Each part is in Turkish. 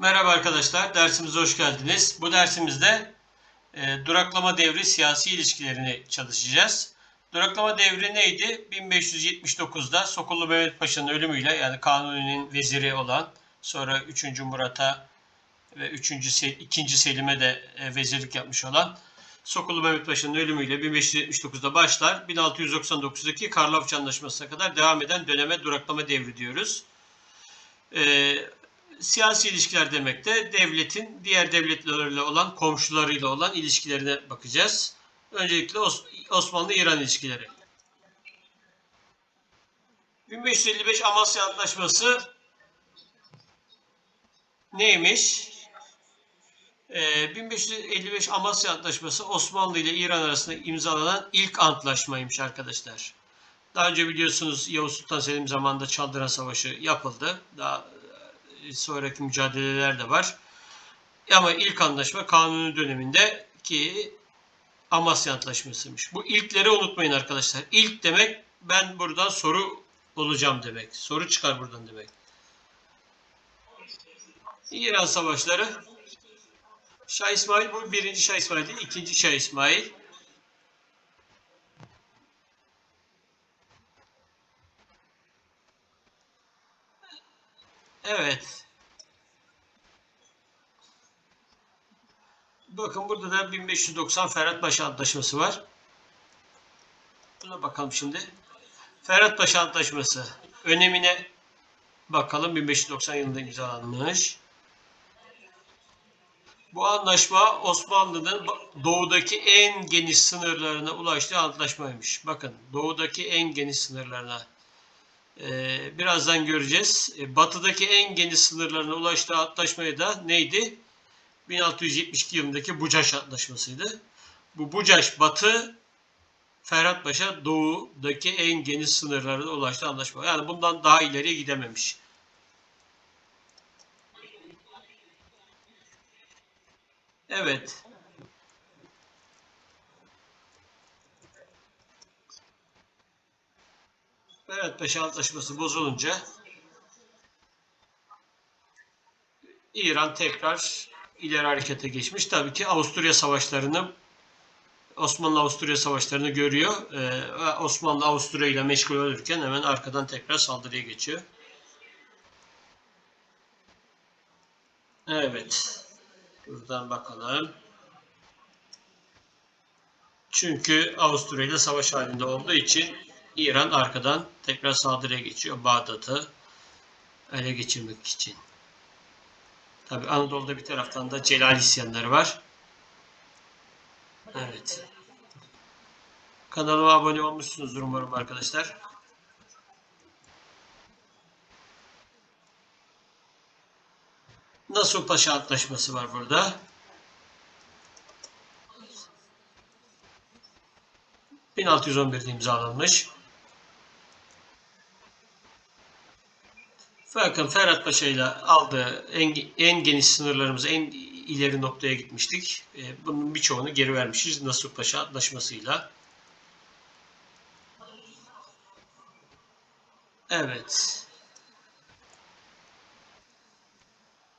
Merhaba arkadaşlar, dersimize hoş geldiniz. Bu dersimizde e, duraklama devri siyasi ilişkilerini çalışacağız. Duraklama devri neydi? 1579'da Sokullu Mehmet Paşa'nın ölümüyle yani Kanuni'nin veziri olan sonra 3. Murat'a ve 3. Se- 2. Selim'e de e, vezirlik yapmış olan Sokullu Mehmet Paşa'nın ölümüyle 1579'da başlar. 1699'daki Karlofça Anlaşması'na kadar devam eden döneme duraklama devri diyoruz. E, siyasi ilişkiler demek de devletin diğer devletlerle olan komşularıyla olan ilişkilerine bakacağız. Öncelikle Os- Osmanlı-İran ilişkileri. 1555 Amasya Antlaşması neymiş? Ee, 1555 Amasya Antlaşması Osmanlı ile İran arasında imzalanan ilk antlaşmaymış arkadaşlar. Daha önce biliyorsunuz Yavuz Sultan Selim zamanında Çaldıran Savaşı yapıldı. Daha sonraki mücadeleler de var. Ama ilk anlaşma Kanuni döneminde ki Amasya Antlaşması'ymış. Bu ilkleri unutmayın arkadaşlar. İlk demek ben buradan soru olacağım demek. Soru çıkar buradan demek. İran Savaşları. Şah İsmail bu birinci Şah İsmail değil, ikinci Şah İsmail. Evet. Bakın burada da 1590 Ferhat Paşa Antlaşması var. Buna bakalım şimdi. Ferhat Paşa Antlaşması. Önemine bakalım 1590 yılında imzalanmış. Bu anlaşma Osmanlı'nın doğudaki en geniş sınırlarına ulaştığı antlaşmaymış. Bakın doğudaki en geniş sınırlarına. Ee, birazdan göreceğiz. Ee, batıdaki en geniş sınırlarına ulaştığı antlaşmayı da neydi? 1672 yılındaki Bucaş Antlaşması'ydı. Bu Bucaş Batı, Ferhat Paşa Doğu'daki en geniş sınırlarına ulaştığı antlaşma. Yani bundan daha ileriye gidememiş. Evet. Ferhat Paşa Antlaşması bozulunca İran tekrar ileri harekete geçmiş. Tabii ki Avusturya savaşlarını Osmanlı-Avusturya savaşlarını görüyor. Ee, Osmanlı Avusturya ile meşgul olurken hemen arkadan tekrar saldırıya geçiyor. Evet. Buradan bakalım. Çünkü Avusturya ile savaş halinde olduğu için İran arkadan tekrar saldırıya geçiyor. Bağdat'ı ele geçirmek için. Tabi Anadolu'da bir taraftan da Celal isyanları var. Evet. Kanalıma abone olmuşsunuzdur umarım arkadaşlar. Nasuh Paşa Antlaşması var burada. ...1611'de imzalanmış. Bakın Ferhat Paşa ile aldığı en, en geniş sınırlarımız en ileri noktaya gitmiştik. E, bunun birçoğunu geri vermişiz Nasuh Paşa Antlaşması'yla. Evet.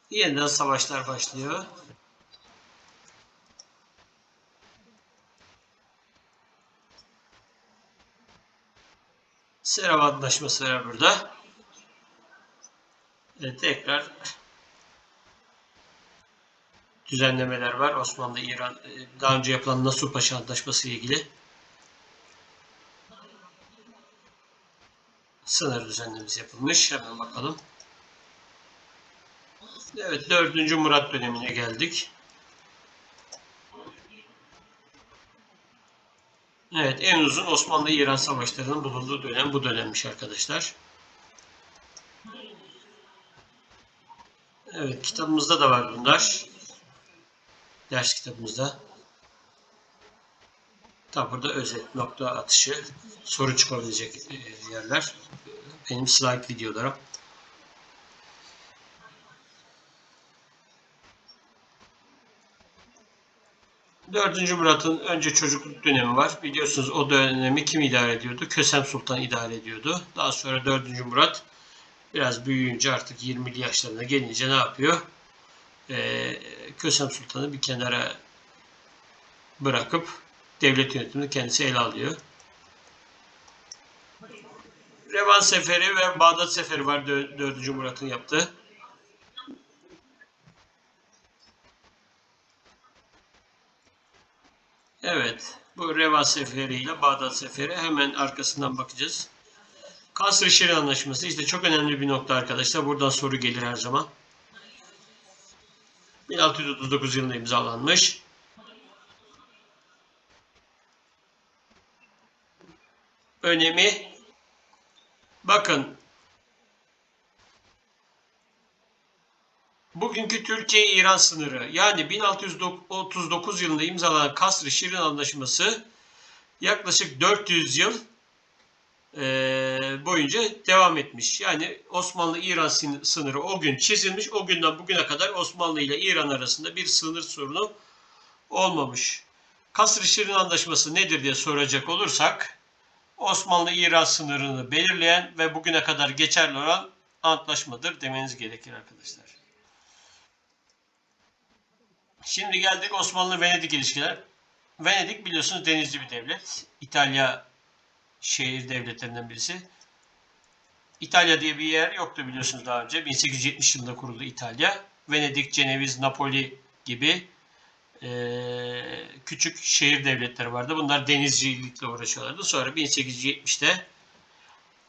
Yeniden savaşlar başlıyor. Serava Antlaşması var burada. Tekrar düzenlemeler var. Osmanlı-İran e, daha önce yapılan Nasuh Paşa Antlaşması ile ilgili sınır düzenlemesi yapılmış. Hemen bakalım. Evet 4. Murat dönemine geldik. Evet en uzun Osmanlı-İran savaşlarının bulunduğu dönem bu dönemmiş arkadaşlar. Evet kitabımızda da var bunlar. Ders kitabımızda. Tam burada özet, nokta atışı, soru çıkabilecek e, yerler. Benim slide videolarım. Dördüncü Murat'ın önce çocukluk dönemi var. Biliyorsunuz o dönemi kim idare ediyordu? Kösem Sultan idare ediyordu. Daha sonra dördüncü Murat biraz büyüyünce artık 20'li yaşlarına gelince ne yapıyor? e, Kösem Sultan'ı bir kenara bırakıp devlet yönetimini kendisi ele alıyor. Revan Seferi ve Bağdat Seferi var 4. Murat'ın yaptığı. Evet. Bu Revan Seferi ile Bağdat Seferi hemen arkasından bakacağız. Kasr-ı Anlaşması işte çok önemli bir nokta arkadaşlar. Buradan soru gelir her zaman. 1639 yılında imzalanmış. Önemi bakın bugünkü Türkiye-İran sınırı yani 1639 yılında imzalanan Kasr-ı Şirin Anlaşması yaklaşık 400 yıl boyunca devam etmiş. Yani Osmanlı-İran sınırı o gün çizilmiş. O günden bugüne kadar Osmanlı ile İran arasında bir sınır sorunu olmamış. Kasr-ı Şirin Anlaşması nedir diye soracak olursak Osmanlı-İran sınırını belirleyen ve bugüne kadar geçerli olan antlaşmadır demeniz gerekir arkadaşlar. Şimdi geldik Osmanlı-Venedik ilişkiler. Venedik biliyorsunuz denizci bir devlet. İtalya şehir devletlerinden birisi. İtalya diye bir yer yoktu biliyorsunuz daha önce. 1870 yılında kuruldu İtalya. Venedik, Ceneviz, Napoli gibi e, küçük şehir devletleri vardı. Bunlar denizcilikle uğraşıyorlardı. Sonra 1870'te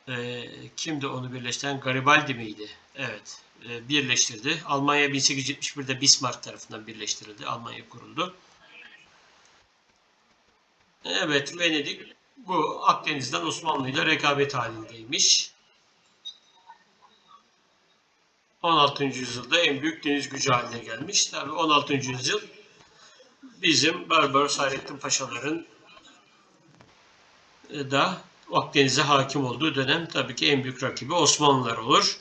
e, kimdi onu birleştiren? Garibaldi miydi? Evet. E, birleştirdi. Almanya 1871'de Bismarck tarafından birleştirildi. Almanya kuruldu. Evet, Venedik bu Akdeniz'den Osmanlı ile rekabet halindeymiş. 16. yüzyılda en büyük deniz gücü haline gelmiş. Tabii 16. yüzyıl bizim Barbaros Hayrettin Paşaların da Akdeniz'e hakim olduğu dönem tabii ki en büyük rakibi Osmanlılar olur.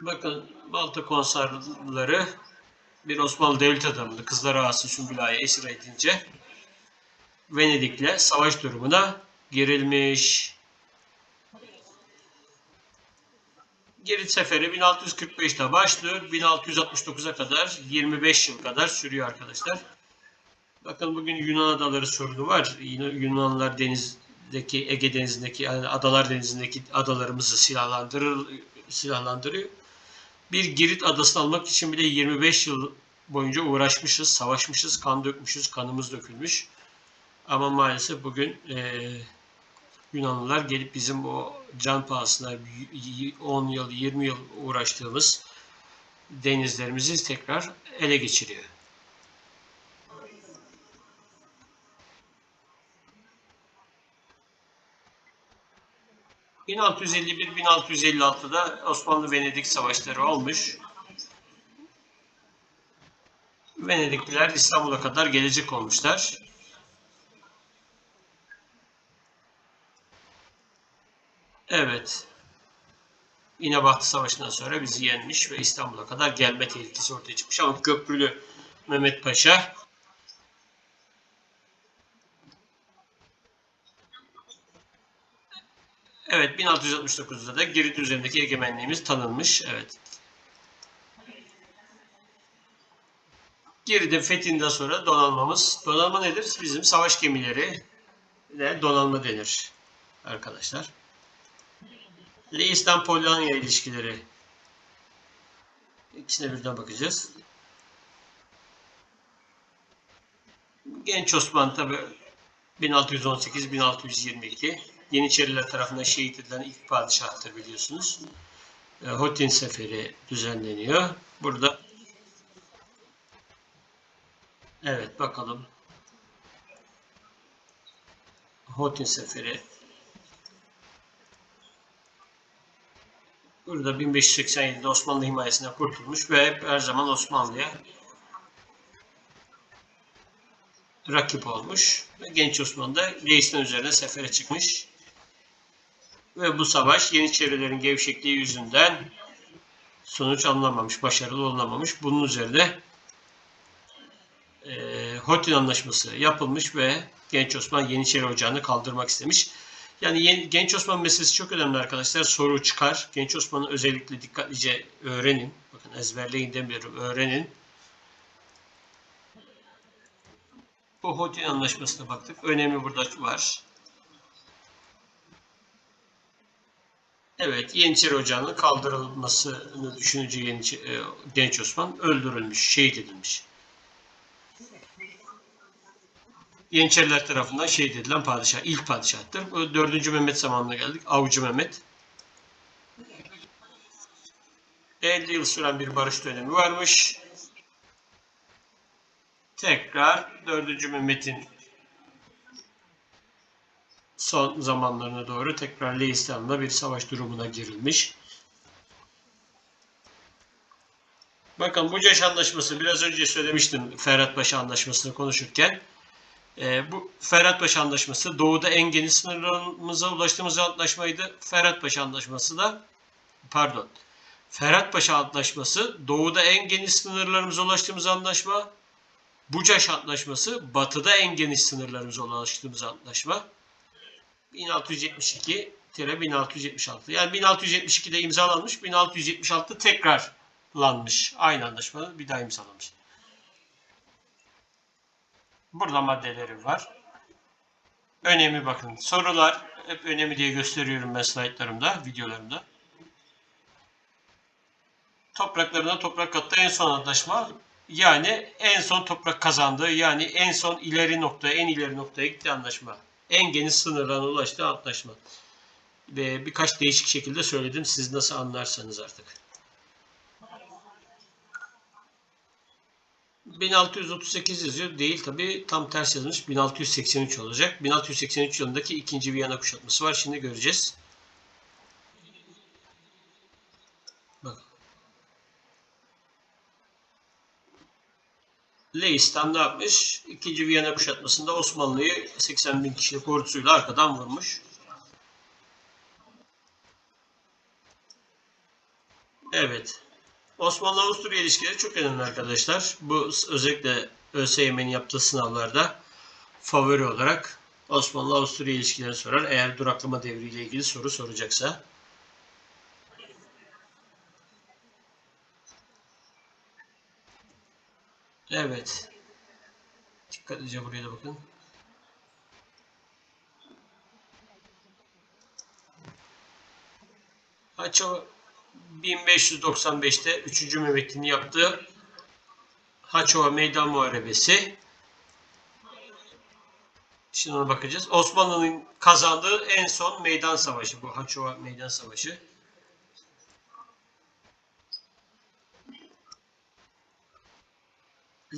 Bakın Balta konsarları bir Osmanlı devlet adamını Kızlar Ağası Sümbüla'ya esir edince Venedik'le savaş durumuna girilmiş. Girit Seferi 1645'te başlıyor. 1669'a kadar 25 yıl kadar sürüyor arkadaşlar. Bakın bugün Yunan adaları sorunu var. Yunanlılar denizdeki Ege denizindeki yani adalar denizindeki adalarımızı silahlandırır silahlandırıyor. Bir Girit adasını almak için bile 25 yıl boyunca uğraşmışız, savaşmışız, kan dökmüşüz, kanımız dökülmüş. Ama maalesef bugün e, Yunanlılar gelip bizim o can pahasına 10 yıl, 20 yıl uğraştığımız denizlerimizi tekrar ele geçiriyor. ...1651-1656'da Osmanlı-Venedik savaşları olmuş. Venedikliler İstanbul'a kadar gelecek olmuşlar. Evet. İnebahtı Savaşı'ndan sonra bizi yenmiş ve İstanbul'a kadar gelme tehlikesi ortaya çıkmış. Ama Köprülü Mehmet Paşa 1669'da da Girit üzerindeki egemenliğimiz tanınmış. Evet. Girit'in fethinden sonra donanmamız. Donanma nedir? Bizim savaş gemileri de donanma denir arkadaşlar. Leistan-Polonya ilişkileri. İkisine birden bakacağız. Genç Osman tabi 1618-1622 Yeniçeriler tarafından şehit edilen ilk padişahtır biliyorsunuz. E, Hotin Seferi düzenleniyor. Burada evet bakalım Hotin Seferi Burada 1587'de Osmanlı himayesinden kurtulmuş ve hep her zaman Osmanlı'ya rakip olmuş. Genç Osman da Leistan üzerine sefere çıkmış. Ve bu savaş Yeniçerilerin gevşekliği yüzünden sonuç alınamamış, başarılı olunamamış. Bunun üzerine e, Hotin Anlaşması yapılmış ve Genç Osman Yeniçeri Ocağı'nı kaldırmak istemiş. Yani yeni, Genç Osman meselesi çok önemli arkadaşlar. Soru çıkar. Genç Osman'ı özellikle dikkatlice öğrenin. Bakın ezberleyin demiyorum. Öğrenin. Bu Hodin Anlaşması'na baktık. Önemi burada var. Evet, Yeniçeri Ocağı'nın kaldırılmasını düşününce Yeniçeri, e, Genç Osman öldürülmüş, şehit edilmiş. Yeniçeriler tarafından şehit edilen padişah, ilk padişahtır. Bu 4. Mehmet zamanına geldik. Avcı Mehmet. 50 yıl süren bir barış dönemi varmış. Tekrar 4. Mehmet'in son zamanlarına doğru tekrar Leistan'la bir savaş durumuna girilmiş. Bakın Bucaş Anlaşması biraz önce söylemiştim Ferhatpaşa Anlaşması'nı konuşurken. E, bu Ferhatpaşa Anlaşması doğuda en geniş sınırlarımıza ulaştığımız anlaşmaydı. Ferhatpaşa Anlaşması da pardon Ferhatpaşa Antlaşması doğuda en geniş sınırlarımıza ulaştığımız anlaşma. Bucaş Antlaşması batıda en geniş sınırlarımıza ulaştığımız antlaşma. 1672-1676. Yani 1672'de imzalanmış, 1676 tekrarlanmış. Aynı anlaşma bir daha imzalanmış. Burada maddeleri var. Önemi bakın. Sorular hep önemi diye gösteriyorum ben slaytlarımda, videolarımda. Topraklarına toprak kattı en son antlaşma. Yani en son toprak kazandığı yani en son ileri noktaya, en ileri noktaya gitti anlaşma. En geniş sınırlarına ulaştığı antlaşma. Ve birkaç değişik şekilde söyledim. Siz nasıl anlarsanız artık. 1638 yazıyor. Değil tabi tam ters yazmış. 1683 olacak. 1683 yılındaki ikinci Viyana kuşatması var. Şimdi göreceğiz. Leistan ne yapmış? İkinci Viyana kuşatmasında Osmanlı'yı 80 bin kişilik ordusuyla arkadan vurmuş. Evet. Osmanlı-Avusturya ilişkileri çok önemli arkadaşlar. Bu özellikle ÖSYM'nin yaptığı sınavlarda favori olarak Osmanlı-Avusturya ilişkileri sorar. Eğer duraklama devriyle ilgili soru soracaksa. Evet. Dikkatlice buraya da bakın. Haço 1595'te 3. Mehmet'in yaptığı Haçova Meydan Muharebesi. Şimdi ona bakacağız. Osmanlı'nın kazandığı en son meydan savaşı bu Haçova Meydan Savaşı.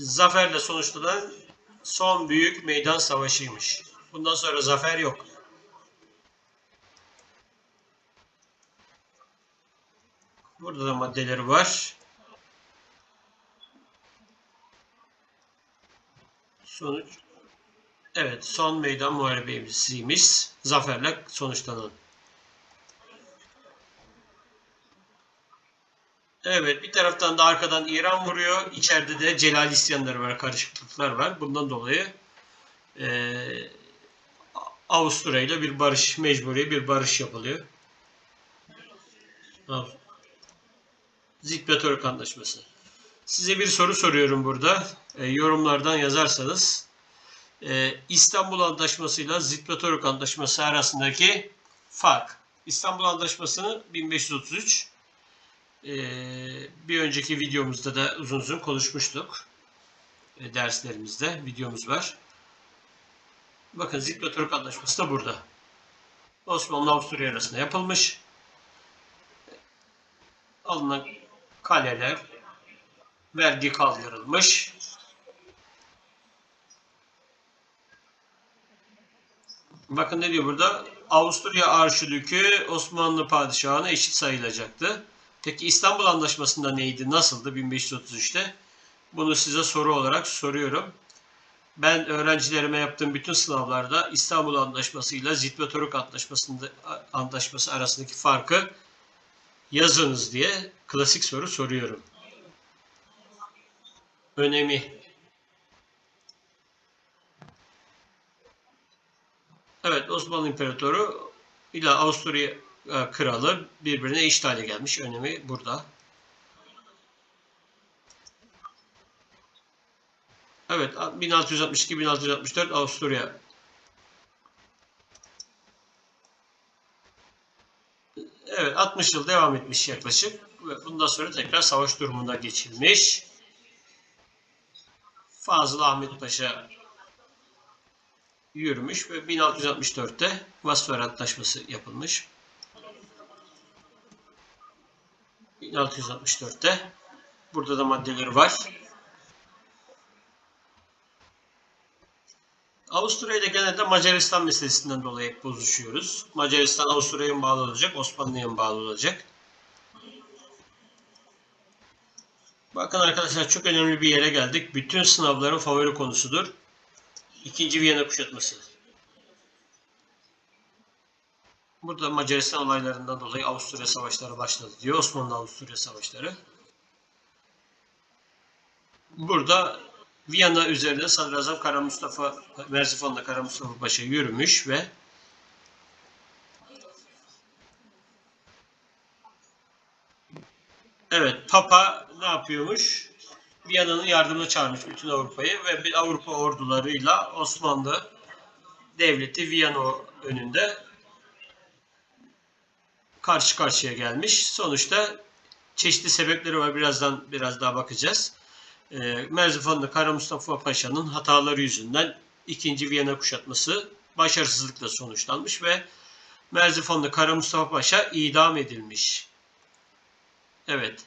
Zaferle sonuçlanan son büyük meydan savaşıymış. Bundan sonra zafer yok. Burada da maddeleri var. Sonuç Evet, son meydan muharebesiymiş. Zaferle sonuçlanan. Evet, bir taraftan da arkadan İran vuruyor. İçeride de Celal isyanları var, karışıklıklar var. Bundan dolayı e, Avusturya ile bir barış, mecburi bir barış yapılıyor. Zikbetörk Antlaşması. Size bir soru soruyorum burada. E, yorumlardan yazarsanız. E, İstanbul Antlaşması ile Zikbetörk Antlaşması arasındaki fark. İstanbul Antlaşması'nı 1533 e, bir önceki videomuzda da uzun uzun konuşmuştuk. E, derslerimizde videomuz var. Bakın Zikbetörk Antlaşması da burada. Osmanlı Avusturya arasında yapılmış. Alınan kaleler vergi kaldırılmış. Bakın ne diyor burada? Avusturya Arşidükü Osmanlı padişahına eşit sayılacaktı. Peki İstanbul Anlaşması'nda neydi? Nasıldı 1533'te? Bunu size soru olarak soruyorum. Ben öğrencilerime yaptığım bütün sınavlarda İstanbul Anlaşması ile Zitbetoruk Antlaşması'nda antlaşması arasındaki farkı yazınız diye klasik soru soruyorum. Önemi. Evet Osmanlı İmparatoru ile Avusturya kralı birbirine eşit hale gelmiş. Önemi burada. Evet 1662-1664 Avusturya Evet 60 yıl devam etmiş yaklaşık ve bundan sonra tekrar savaş durumuna geçilmiş. Fazıl Ahmet Paşa yürümüş ve 1664'te Vasfer Antlaşması yapılmış. 1664'te burada da maddeleri var. Avusturya ile genelde Macaristan meselesinden dolayı hep bozuşuyoruz. Macaristan Avusturya'ya mı bağlı olacak, Osmanlı'ya mı bağlı olacak? Bakın arkadaşlar çok önemli bir yere geldik. Bütün sınavların favori konusudur. İkinci Viyana kuşatması. Burada Macaristan olaylarından dolayı Avusturya savaşları başladı diyor. Osmanlı-Avusturya savaşları. Burada Viyana üzerinde Sadrazam Kara Mustafa Merzifon'la Kara Mustafa Paşa yürümüş ve Evet, Papa ne yapıyormuş? Viyana'nın yardımına çağırmış bütün Avrupa'yı ve bir Avrupa ordularıyla Osmanlı devleti Viyana önünde karşı karşıya gelmiş. Sonuçta çeşitli sebepleri var. Birazdan biraz daha bakacağız. E, Merzifonlu Kara Mustafa Paşa'nın hataları yüzünden 2. Viyana kuşatması başarısızlıkla sonuçlanmış ve Merzifonlu Kara Mustafa Paşa idam edilmiş. Evet.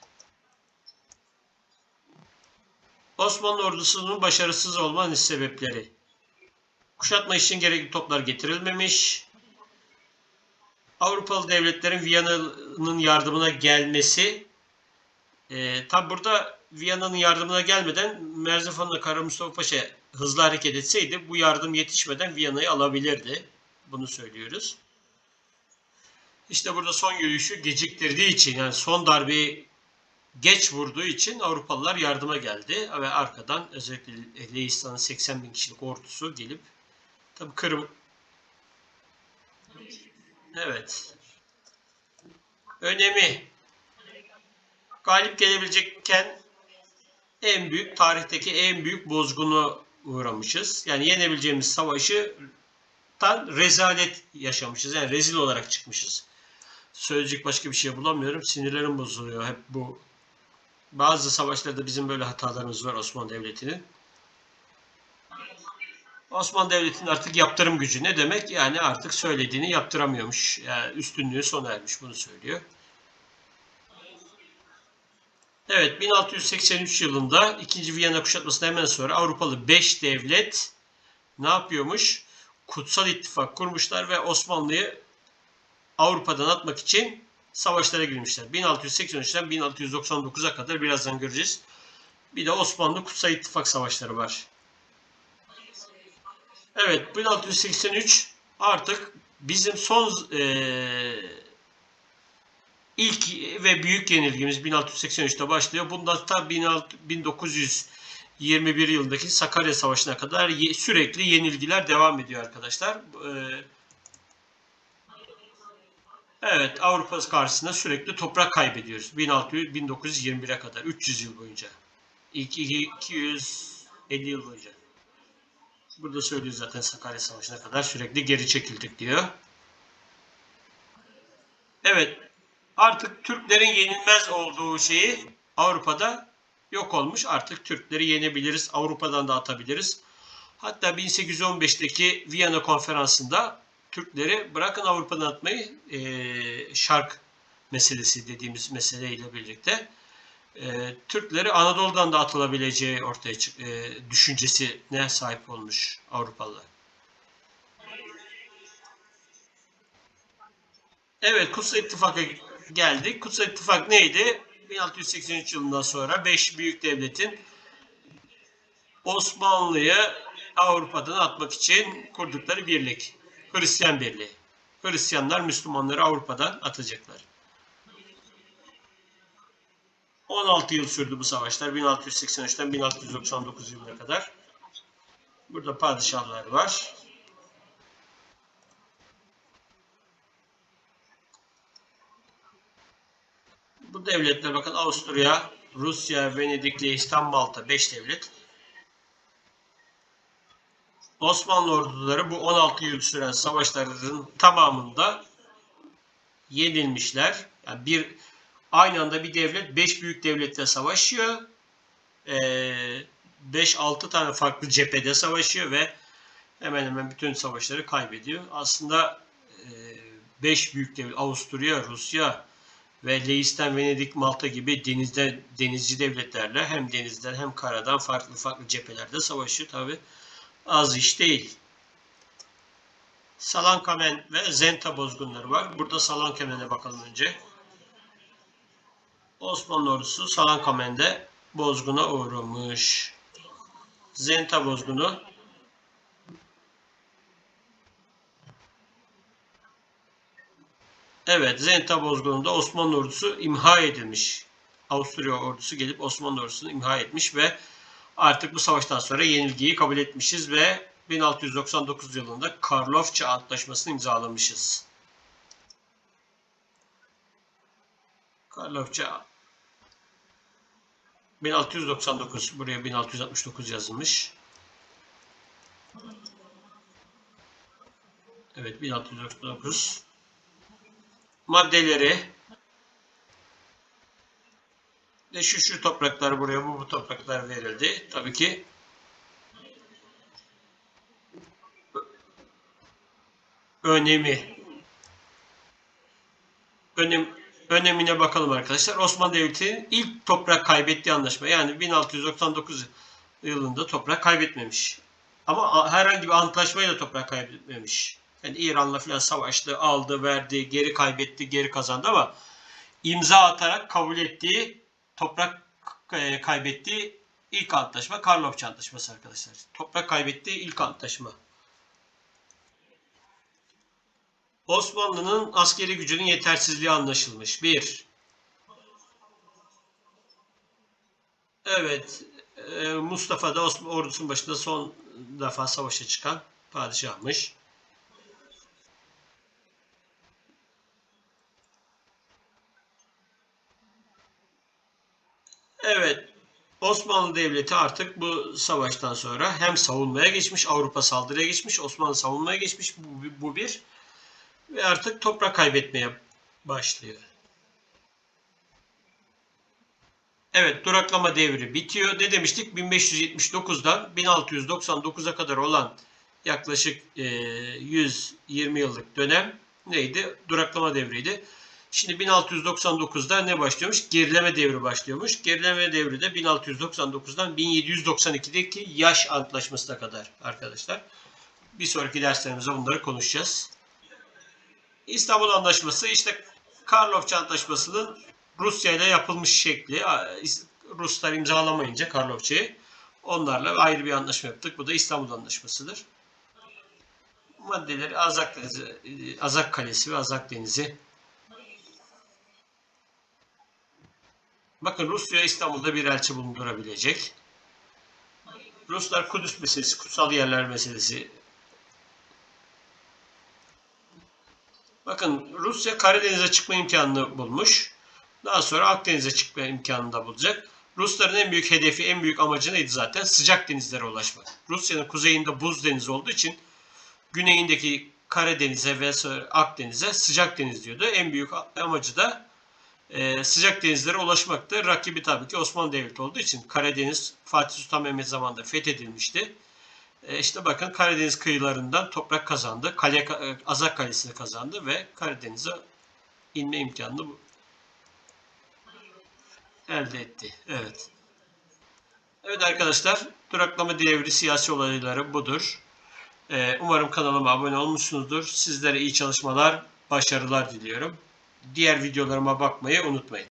Osmanlı ordusunun başarısız olma sebepleri. Kuşatma için gerekli toplar getirilmemiş. Avrupalı devletlerin Viyana'nın yardımına gelmesi. E, tabi burada Viyana'nın yardımına gelmeden Merzifon'la Kara Mustafa Paşa hızlı hareket etseydi bu yardım yetişmeden Viyana'yı alabilirdi. Bunu söylüyoruz. İşte burada son yürüyüşü geciktirdiği için yani son darbeyi geç vurduğu için Avrupalılar yardıma geldi ve arkadan özellikle Leistan'ın 80 bin kişilik ordusu gelip tabi Kırım evet önemi galip gelebilecekken en büyük tarihteki en büyük bozgunu uğramışız. Yani yenebileceğimiz savaşı tan rezalet yaşamışız. Yani rezil olarak çıkmışız. Söyleyecek başka bir şey bulamıyorum. Sinirlerim bozuluyor hep bu. Bazı savaşlarda bizim böyle hatalarımız var Osmanlı Devleti'nin. Osmanlı Devleti'nin artık yaptırım gücü ne demek? Yani artık söylediğini yaptıramıyormuş. Yani üstünlüğü sona ermiş bunu söylüyor. Evet 1683 yılında 2. Viyana kuşatmasından hemen sonra Avrupalı 5 devlet ne yapıyormuş? Kutsal ittifak kurmuşlar ve Osmanlı'yı Avrupa'dan atmak için savaşlara girmişler. 1683'ten 1699'a kadar birazdan göreceğiz. Bir de Osmanlı Kutsal İttifak Savaşları var. Evet 1683 artık bizim son ee, İlk ve büyük yenilgimiz 1683'te başlıyor. Bundan ta 1921 yılındaki Sakarya Savaşı'na kadar sürekli yenilgiler devam ediyor arkadaşlar. Ee, evet Avrupa karşısında sürekli toprak kaybediyoruz. 1600 1921'e kadar 300 yıl boyunca. İlk 250 yıl boyunca. Burada söylüyor zaten Sakarya Savaşı'na kadar sürekli geri çekildik diyor. Evet artık Türklerin yenilmez olduğu şeyi Avrupa'da yok olmuş. Artık Türkleri yenebiliriz. Avrupa'dan da atabiliriz. Hatta 1815'teki Viyana konferansında Türkleri bırakın Avrupa'dan atmayı e, şark meselesi dediğimiz meseleyle birlikte e, Türkleri Anadolu'dan da atılabileceği ortaya çık, e, düşüncesine sahip olmuş Avrupalılar. Evet, Kutsal İttifak'a geldik. Kutsal İttifak neydi? 1683 yılından sonra 5 büyük devletin Osmanlı'yı Avrupa'dan atmak için kurdukları birlik. Hristiyan Birliği. Hristiyanlar Müslümanları Avrupa'dan atacaklar. 16 yıl sürdü bu savaşlar. 1683'ten 1699 yılına kadar. Burada padişahlar var. Bu devletler bakın Avusturya, Rusya, Venedik, Lehistan, Malta 5 devlet. Osmanlı orduları bu 16 yıl süren savaşların tamamında yenilmişler. Yani bir aynı anda bir devlet 5 büyük devletle savaşıyor. 5-6 tane farklı cephede savaşıyor ve hemen hemen bütün savaşları kaybediyor. Aslında 5 büyük devlet Avusturya, Rusya ve Leistan, Venedik, Malta gibi denizde denizci devletlerle hem denizden hem karadan farklı farklı cephelerde savaşıyor. Tabi az iş değil. Salankamen ve Zenta bozgunları var. Burada Salankamen'e bakalım önce. Osmanlı ordusu Salankamen'de bozguna uğramış. Zenta bozgunu Evet, Zenta bozgununda Osmanlı ordusu imha edilmiş. Avusturya ordusu gelip Osmanlı ordusunu imha etmiş ve artık bu savaştan sonra yenilgiyi kabul etmişiz ve 1699 yılında Karlofça Antlaşması'nı imzalamışız. Karlofça 1699 buraya 1669 yazılmış. Evet 1699 maddeleri. Ve şu şu topraklar buraya bu bu topraklar verildi. Tabii ki. Önemi. Önem önemine bakalım arkadaşlar. Osmanlı Devleti'nin ilk toprak kaybettiği anlaşma. Yani 1699 yılında toprak kaybetmemiş. Ama herhangi bir antlaşmayla toprak kaybetmemiş. Yani İran'la falan savaştı, aldı, verdi, geri kaybetti, geri kazandı ama imza atarak kabul ettiği toprak e, kaybettiği ilk antlaşma Karlofça Antlaşması arkadaşlar. Toprak kaybettiği ilk antlaşma. Osmanlı'nın askeri gücünün yetersizliği anlaşılmış. Bir. Evet. E, Mustafa da Osmanlı ordusunun başında son defa savaşa çıkan padişahmış. Evet. Osmanlı Devleti artık bu savaştan sonra hem savunmaya geçmiş, Avrupa saldırıya geçmiş, Osmanlı savunmaya geçmiş. Bu, bu bir. Ve artık toprak kaybetmeye başlıyor. Evet, duraklama devri bitiyor. Ne demiştik? 1579'dan 1699'a kadar olan yaklaşık e, 120 yıllık dönem neydi? Duraklama devriydi. Şimdi 1699'da ne başlıyormuş? Gerileme devri başlıyormuş. Gerileme devri de 1699'dan 1792'deki yaş antlaşmasına kadar arkadaşlar. Bir sonraki derslerimizde bunları konuşacağız. İstanbul Anlaşması işte Karlofça Antlaşması'nın Rusya ile yapılmış şekli. Ruslar imzalamayınca Karlofça'yı onlarla ayrı bir anlaşma yaptık. Bu da İstanbul Anlaşması'dır. Maddeleri Azak Denizi, Azak Kalesi ve Azak Denizi Bakın Rusya İstanbul'da bir elçi bulundurabilecek. Ruslar Kudüs meselesi, kutsal yerler meselesi. Bakın Rusya Karadeniz'e çıkma imkanını bulmuş. Daha sonra Akdeniz'e çıkma imkanını da bulacak. Rusların en büyük hedefi, en büyük amacı neydi zaten? Sıcak denizlere ulaşmak. Rusya'nın kuzeyinde buz denizi olduğu için güneyindeki Karadeniz'e ve Akdeniz'e sıcak deniz diyordu. En büyük amacı da e, sıcak denizlere ulaşmaktı. Rakibi tabii ki Osmanlı Devleti olduğu için Karadeniz Fatih Sultan Mehmet zamanında fethedilmişti. E, işte bakın Karadeniz kıyılarından toprak kazandı. Kale, e, Azak Kalesi'ni kazandı ve Karadeniz'e inme imkanını elde etti. Evet. Evet arkadaşlar, duraklama devri siyasi olayları budur. Ee, umarım kanalıma abone olmuşsunuzdur. Sizlere iyi çalışmalar, başarılar diliyorum. Diğer videolarıma bakmayı unutmayın.